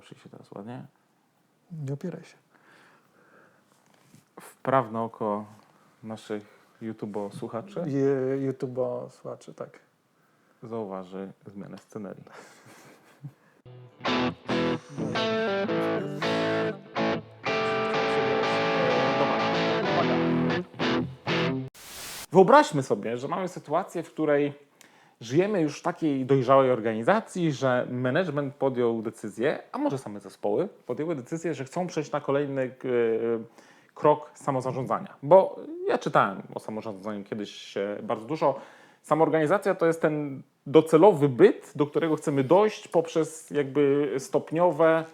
Oprzyj się teraz ładnie. Nie opieraj się. Wprawne oko naszych YouTube słuchaczy Je- YouTube słuchaczy, tak. zauważy zmianę scenerii. Wyobraźmy sobie, że mamy sytuację, w której żyjemy już w takiej dojrzałej organizacji, że management podjął decyzję, a może same zespoły podjęły decyzję, że chcą przejść na kolejny e, krok samozarządzania. Bo ja czytałem o samorządzaniu kiedyś e, bardzo dużo. Samoorganizacja to jest ten docelowy byt, do którego chcemy dojść poprzez jakby stopniowe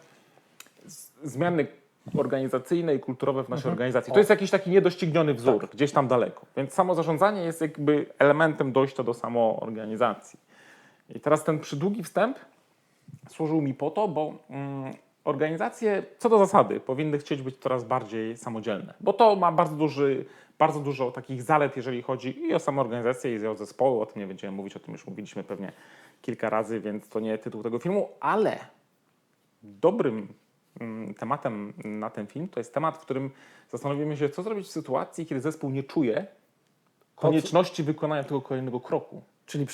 zmiany organizacyjne i kulturowe w naszej organizacji. To jest jakiś taki niedościgniony wzór, gdzieś tam daleko. Więc samozarządzanie jest jakby elementem dojścia do samoorganizacji. I teraz ten przydługi wstęp służył mi po to, bo mm, organizacje co do zasady powinny chcieć być coraz bardziej samodzielne, bo to ma bardzo duży, bardzo dużo takich zalet, jeżeli chodzi i o samoorganizację, i o zespoły, o tym nie będziemy mówić, o tym już mówiliśmy pewnie kilka razy, więc to nie tytuł tego filmu, ale dobrym tematem na ten film to jest temat, w którym zastanowimy się, co zrobić w sytuacji, kiedy zespół nie czuje konieczności wykonania tego kolejnego kroku. Czyli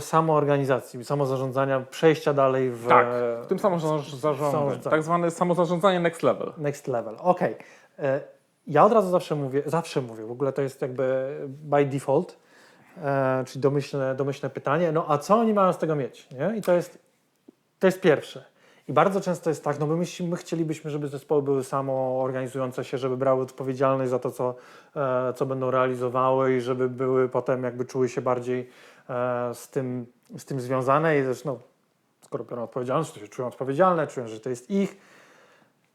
samoorganizacji, samozarządzania, przejścia dalej w Tak, w tym samozarządzaniu, Samozarządzanie. tak zwane samozarządzanie next level. next level. Okej. E, Ja od razu zawsze mówię, zawsze mówię, w ogóle to jest jakby by default, e, czyli domyślne, domyślne pytanie, no a co oni mają z tego mieć? Nie? I to jest, to jest pierwsze. I bardzo często jest tak, no my, my chcielibyśmy, żeby zespoły były samoorganizujące się, żeby brały odpowiedzialność za to, co, e, co będą realizowały i żeby były potem jakby czuły się bardziej e, z, tym, z tym związane i zresztą skoro biorą odpowiedzialność, to się czują odpowiedzialne, czują, że to jest ich.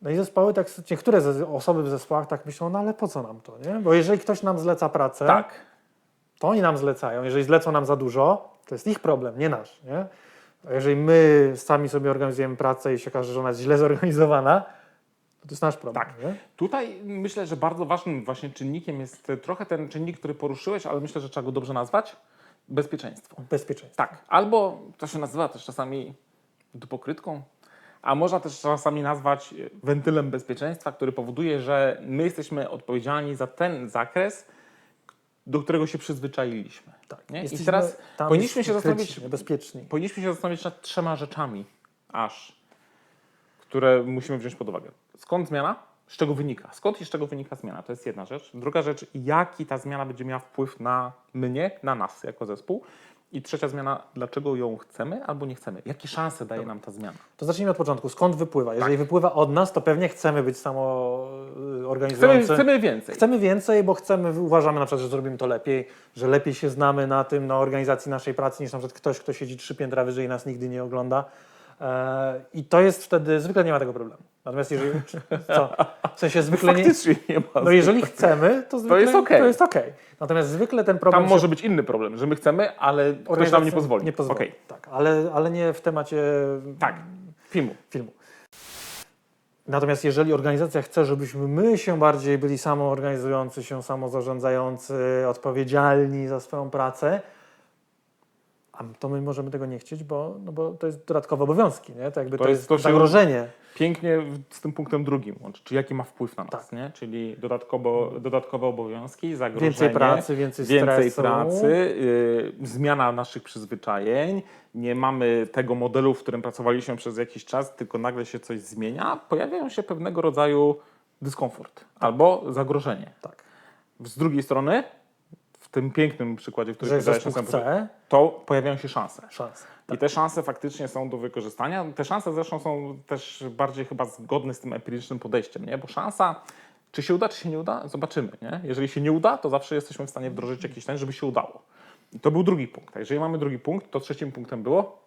No i zespoły, tak, niektóre osoby w zespołach tak myślą, no ale po co nam to, nie? Bo jeżeli ktoś nam zleca pracę, Tak. to oni nam zlecają. Jeżeli zlecą nam za dużo, to jest ich problem, nie nasz, nie? A jeżeli my sami sobie organizujemy pracę i się okaże, że ona jest źle zorganizowana, to jest nasz problem, Tak. nie? Tutaj myślę, że bardzo ważnym właśnie czynnikiem jest trochę ten czynnik, który poruszyłeś, ale myślę, że trzeba go dobrze nazwać. Bezpieczeństwo. Bezpieczeństwo. Tak. Albo to się nazywa też czasami dupokrytką, a można też czasami nazwać wentylem bezpieczeństwa, który powoduje, że my jesteśmy odpowiedzialni za ten zakres, do którego się przyzwyczailiśmy. Tak. Nie? I teraz powinniśmy się zastanowić, bezpieczni. powinniśmy się zastanowić nad trzema rzeczami, aż, które musimy wziąć pod uwagę. Skąd zmiana? Z czego wynika? Skąd i z czego wynika zmiana? To jest jedna rzecz. Druga rzecz, jaki ta zmiana będzie miała wpływ na mnie, na nas jako zespół. I trzecia zmiana, dlaczego ją chcemy albo nie chcemy? Jakie szanse daje nam ta zmiana? To zacznijmy od początku. Skąd wypływa? Jeżeli Tak. wypływa od nas, to pewnie chcemy być samo y, Chcemy, chcemy więcej. Chcemy więcej, bo chcemy, uważamy na przykład, że zrobimy to lepiej, że lepiej się znamy na tym, na organizacji naszej pracy, niż na przykład ktoś, kto siedzi trzy piętra wyżej i nas nigdy nie ogląda. E, I to jest wtedy, zwykle nie ma tego problemu. Natomiast jeżeli, co? W sensie zwykle nie, nie ma. no jeżeli chcemy, to zwykle jest okej. to jest okej. Natomiast zwykle ten problem Tam się może być inny problem, że my chcemy, ale ktoś nam nie pozwoli. Nie pozwoli. Okej. Tak, ale, ale nie w temacie Tak, filmu. filmu. Natomiast jeżeli organizacja chce, żebyśmy my się bardziej byli samoorganizujący się, samozarządzający, odpowiedzialni za swoją pracę, a to my możemy tego nie chcieć, bo, no bo to jest dodatkowe obowiązki, nie? To jakby To to, jest jest, zagrożenie. Pięknie z tym punktem drugim łączy, czyli jaki ma wpływ na nas, Tak. nie? czyli dodatkowo, dodatkowe obowiązki, zagrożenie, Więcej pracy, więcej więcej stresu. pracy, yy, zmiana naszych przyzwyczajeń, nie mamy tego modelu, w którym pracowaliśmy przez jakiś czas, tylko nagle się coś zmienia, pojawiają się pewnego rodzaju dyskomfort albo zagrożenie. Tak. Z drugiej strony, w tym pięknym przykładzie, który podałeś na samym to pojawiają się szanse. szans. I te szanse faktycznie są do wykorzystania. Te szanse zresztą są też bardziej chyba zgodne z tym empirycznym podejściem, nie? Bo szansa, czy się uda, czy się nie uda, zobaczymy, nie? Jeżeli się nie uda, to zawsze jesteśmy w stanie wdrożyć jakiś ten, żeby się udało. I to był drugi punkt. A jeżeli mamy drugi punkt, to trzecim punktem było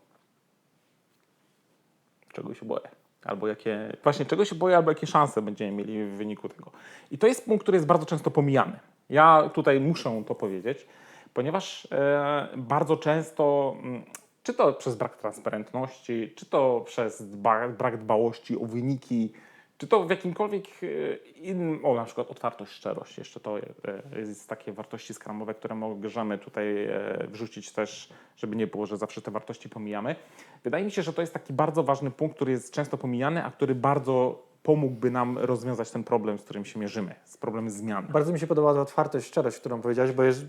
czego się boję. Albo jakie, właśnie czego się boję, albo jakie szanse będziemy mieli w wyniku tego. I to jest punkt, który jest bardzo często pomijany. Ja tutaj muszę to powiedzieć, ponieważ e, bardzo często, mm, czy to przez brak transparentności, czy to przez brak dbałości o wyniki, Czy to w jakimkolwiek e, innym, o na przykład otwartość, szczerość, jeszcze to e, jest takie wartości skramowe, które możemy tutaj wrzucić też, żeby nie było, że zawsze te wartości pomijamy. Wydaje mi się, że to jest taki bardzo ważny punkt, który jest często pomijany, a który bardzo pomógłby nam rozwiązać ten problem, z którym się mierzymy, z problemem zmian. Bardzo mi się podoba ta otwartość, szczerość, którą powiedziałeś, bo jest,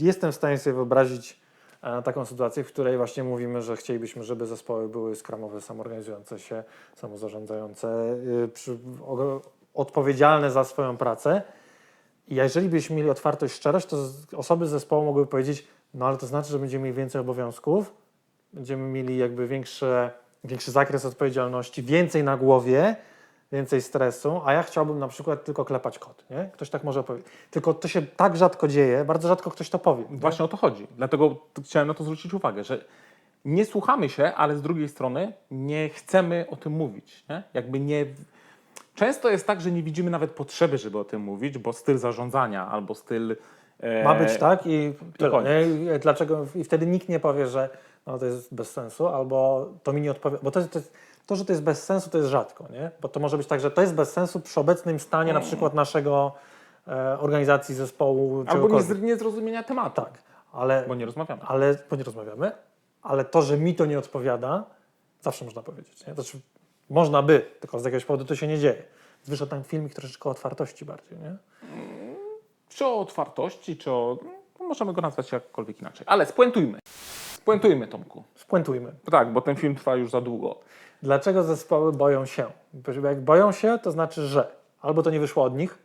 jestem w stanie sobie wyobrazić e, taką sytuację, w której właśnie mówimy, że chcielibyśmy, żeby zespoły były skramowe, samorganizujące się, samozarządzające, y, przy, o, odpowiedzialne za swoją pracę. I jeżeli byśmy mieli otwartość, szczerość, to osoby z zespołu mogłyby powiedzieć, no ale to znaczy, że będziemy mieli więcej obowiązków, będziemy mieli jakby większe, większy zakres odpowiedzialności, więcej na głowie, więcej stresu, a ja chciałbym na przykład tylko klepać kod, nie? Ktoś tak może powiedzieć. Tylko to się tak rzadko dzieje, bardzo rzadko ktoś to powie. nie? Właśnie o to chodzi. Dlatego chciałem na to zwrócić uwagę, że nie słuchamy się, ale z drugiej strony nie chcemy o tym mówić. Nie? Jakby nie. Często jest tak, że nie widzimy nawet potrzeby, żeby o tym mówić, bo styl zarządzania albo styl. e, Ma być tak i tyle, nie? I Dlaczego? I wtedy nikt nie powie, że no, to jest bez sensu, albo to mi nie odpowiada. Bo to, to, jest, to, że to jest bez sensu, to jest rzadko, nie? Bo to może być tak, że to jest bez sensu przy obecnym stanie na przykład naszego e, organizacji, zespołu, Albo czegokolwiek. niezr- niezrozumienia tematu. Tak, ale, Bo nie rozmawiamy. ale, bo nie rozmawiamy, ale to, że mi to nie odpowiada, zawsze można powiedzieć, nie? Znaczy, można by, tylko z jakiegoś powodu to się nie dzieje. Wyszedł tam filmik troszeczkę o otwartości bardziej, nie? Czy o otwartości, czy o. No, możemy go nazwać jakkolwiek inaczej. Ale spuentujmy. Spuentujmy, Tomku. Spuentujmy. Tak, bo ten film trwa już za długo. Dlaczego zespoły boją się? Bo Jak boją się, to znaczy, że albo to nie wyszło od nich,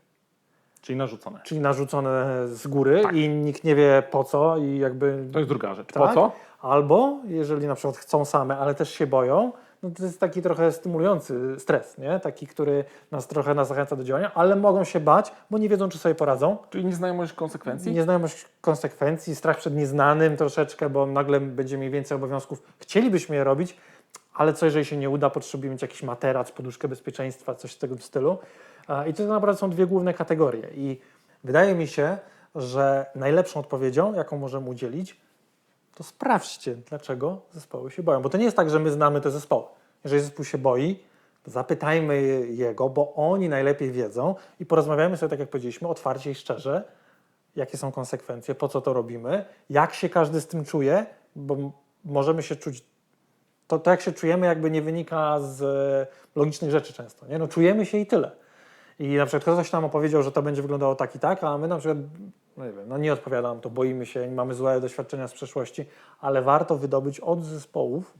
Czyli narzucone. czyli narzucone z góry Tak. i nikt nie wie po co i jakby... To jest druga rzecz. tak. Po co? Albo jeżeli na przykład chcą same, ale też się boją, no to jest taki trochę stymulujący stres, nie? Taki, który nas trochę nas zachęca do działania, ale mogą się bać, bo nie wiedzą, czy sobie poradzą. Czyli nieznajomość konsekwencji? Nieznajomość konsekwencji, strach przed nieznanym troszeczkę, bo nagle będziemy mieli więcej obowiązków. Chcielibyśmy je robić, ale co jeżeli się nie uda, potrzebujemy mieć jakiś materac, poduszkę bezpieczeństwa, coś w tego stylu. E, I to tak naprawdę są dwie główne kategorie. I wydaje mi się, że najlepszą odpowiedzią, jaką możemy udzielić, to sprawdźcie, dlaczego zespoły się boją. Bo to nie jest tak, że my znamy te zespoły. Jeżeli zespół się boi, to zapytajmy jego, bo oni najlepiej wiedzą i porozmawiajmy sobie, tak jak powiedzieliśmy, otwarcie i szczerze, jakie są konsekwencje, po co to robimy, jak się każdy z tym czuje, bo możemy się czuć. To, to jak się czujemy, jakby nie wynika z e, logicznych rzeczy często. Nie? No, czujemy się i tyle. I na przykład ktoś nam opowiedział, że to będzie wyglądało tak i tak, a my na przykład, no nie wiem, no nie to, boimy się, mamy złe doświadczenia z przeszłości, ale warto wydobyć od zespołów,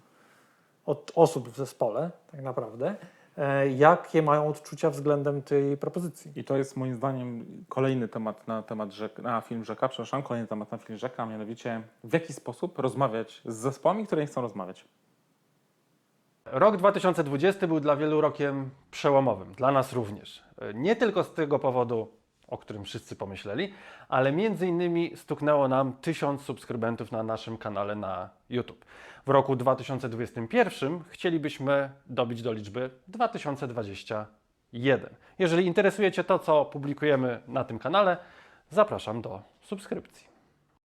od osób w zespole tak naprawdę, e, jakie mają odczucia względem tej propozycji. I to jest moim zdaniem kolejny temat na temat rzek, na film Rzeka, przepraszam, kolejny temat na film Rzeka, a mianowicie w jaki sposób rozmawiać z zespołami, które nie chcą rozmawiać. Rok 2020 był dla wielu rokiem przełomowym, dla nas również. Nie tylko z tego powodu, o którym wszyscy pomyśleli, ale między innymi stuknęło nam 1000 subskrybentów na naszym kanale na YouTube. W roku 2021 chcielibyśmy dobić do liczby 2021. Jeżeli interesuje Cię to, co publikujemy na tym kanale, zapraszam do subskrypcji.